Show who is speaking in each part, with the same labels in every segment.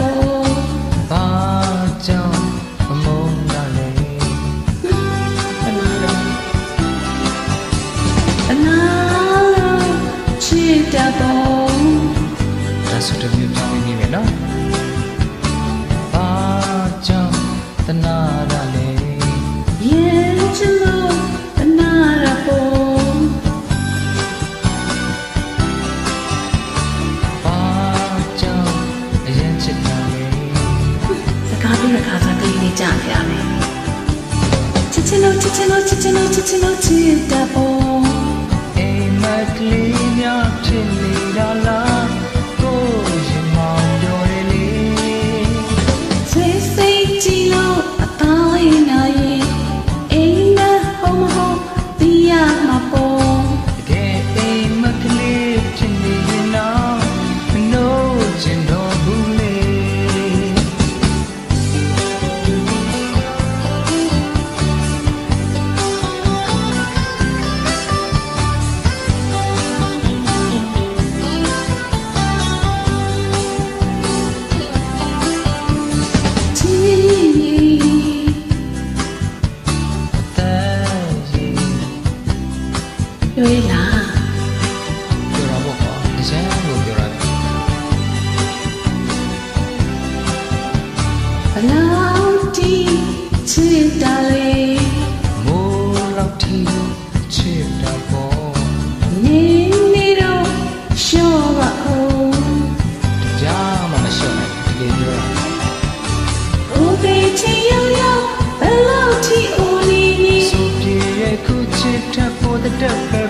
Speaker 1: တတ်တော့
Speaker 2: ဒါဆိုတော့မြေပြောင်းနေပြီနော်
Speaker 1: ချ
Speaker 2: င်လို့
Speaker 1: ချစ်တာပေါ့
Speaker 2: အိမ်မကလေးများဖြစ်နေတာလားပြောရလား
Speaker 1: ပြောတာပေါ့
Speaker 2: ကွာအရင်လို့
Speaker 1: ပြော
Speaker 2: တာလေ
Speaker 1: ဘလောက်တီချစ်တာလေ
Speaker 2: မိုးလောက်တီချစ်တာပေါ့
Speaker 1: နေနေတော့ရှော့ပါဦး
Speaker 2: ကြားမှမရှော့နိုင်တ
Speaker 1: က
Speaker 2: ယ်ပြောတာဦးပေးချ
Speaker 1: င်ရော
Speaker 2: ရောက်ဘလောက်
Speaker 1: တီဦး for the devil.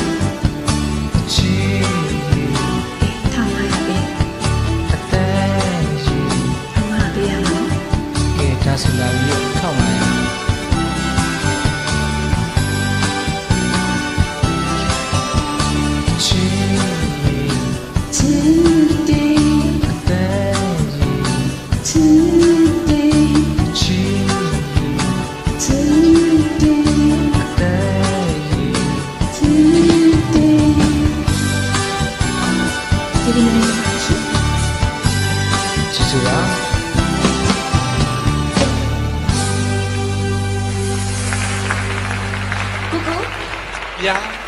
Speaker 2: 干嘛呀？记
Speaker 1: 者啊？
Speaker 3: 呀。